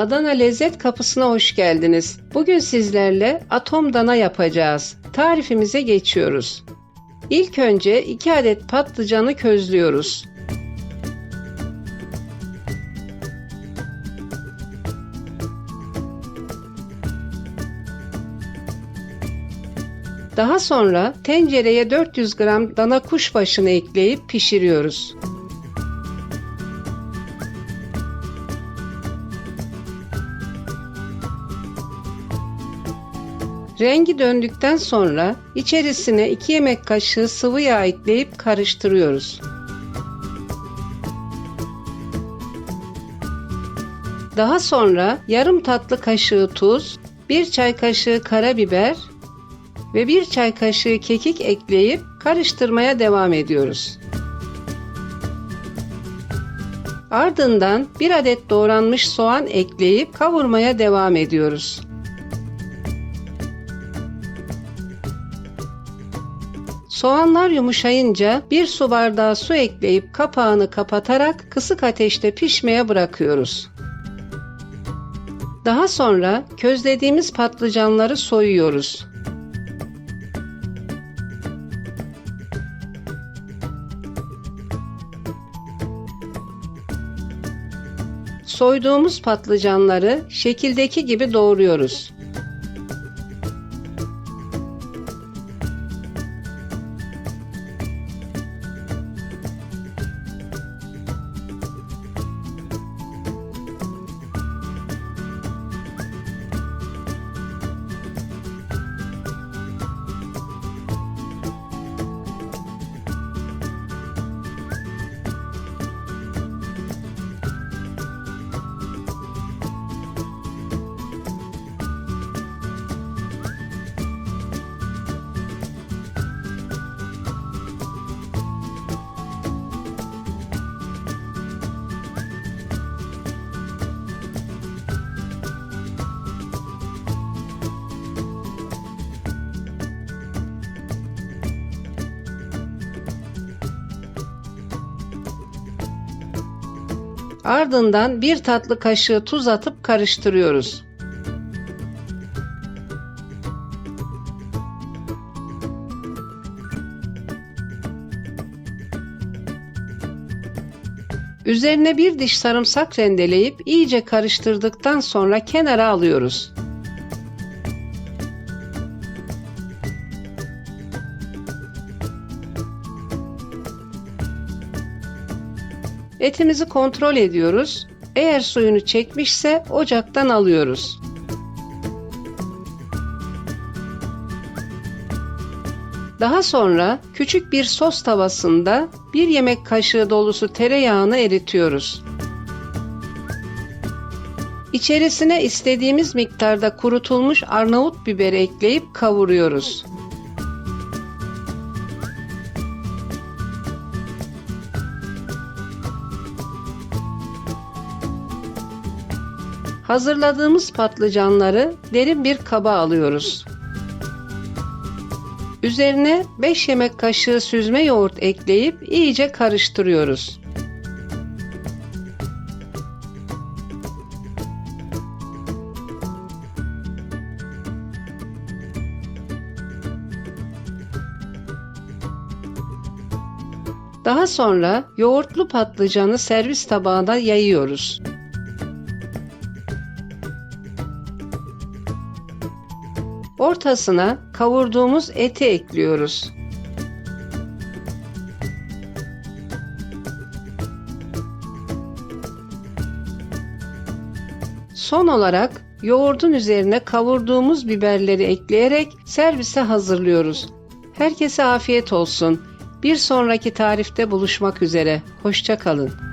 Adana Lezzet Kapısı'na hoş geldiniz. Bugün sizlerle atom dana yapacağız. Tarifimize geçiyoruz. İlk önce 2 adet patlıcanı közlüyoruz. Daha sonra tencereye 400 gram dana kuşbaşını ekleyip pişiriyoruz. Rengi döndükten sonra içerisine 2 yemek kaşığı sıvı yağ ekleyip karıştırıyoruz. Daha sonra yarım tatlı kaşığı tuz, 1 çay kaşığı karabiber ve 1 çay kaşığı kekik ekleyip karıştırmaya devam ediyoruz. Ardından 1 adet doğranmış soğan ekleyip kavurmaya devam ediyoruz. Soğanlar yumuşayınca bir su bardağı su ekleyip kapağını kapatarak kısık ateşte pişmeye bırakıyoruz. Daha sonra közlediğimiz patlıcanları soyuyoruz. Soyduğumuz patlıcanları şekildeki gibi doğruyoruz. Ardından bir tatlı kaşığı tuz atıp karıştırıyoruz. Üzerine bir diş sarımsak rendeleyip iyice karıştırdıktan sonra kenara alıyoruz. Etimizi kontrol ediyoruz. Eğer suyunu çekmişse ocaktan alıyoruz. Daha sonra küçük bir sos tavasında bir yemek kaşığı dolusu tereyağını eritiyoruz. İçerisine istediğimiz miktarda kurutulmuş Arnavut biberi ekleyip kavuruyoruz. Hazırladığımız patlıcanları derin bir kaba alıyoruz. Üzerine 5 yemek kaşığı süzme yoğurt ekleyip iyice karıştırıyoruz. Daha sonra yoğurtlu patlıcanı servis tabağına yayıyoruz. Ortasına kavurduğumuz eti ekliyoruz. Son olarak yoğurdun üzerine kavurduğumuz biberleri ekleyerek servise hazırlıyoruz. Herkese afiyet olsun. Bir sonraki tarifte buluşmak üzere. Hoşçakalın.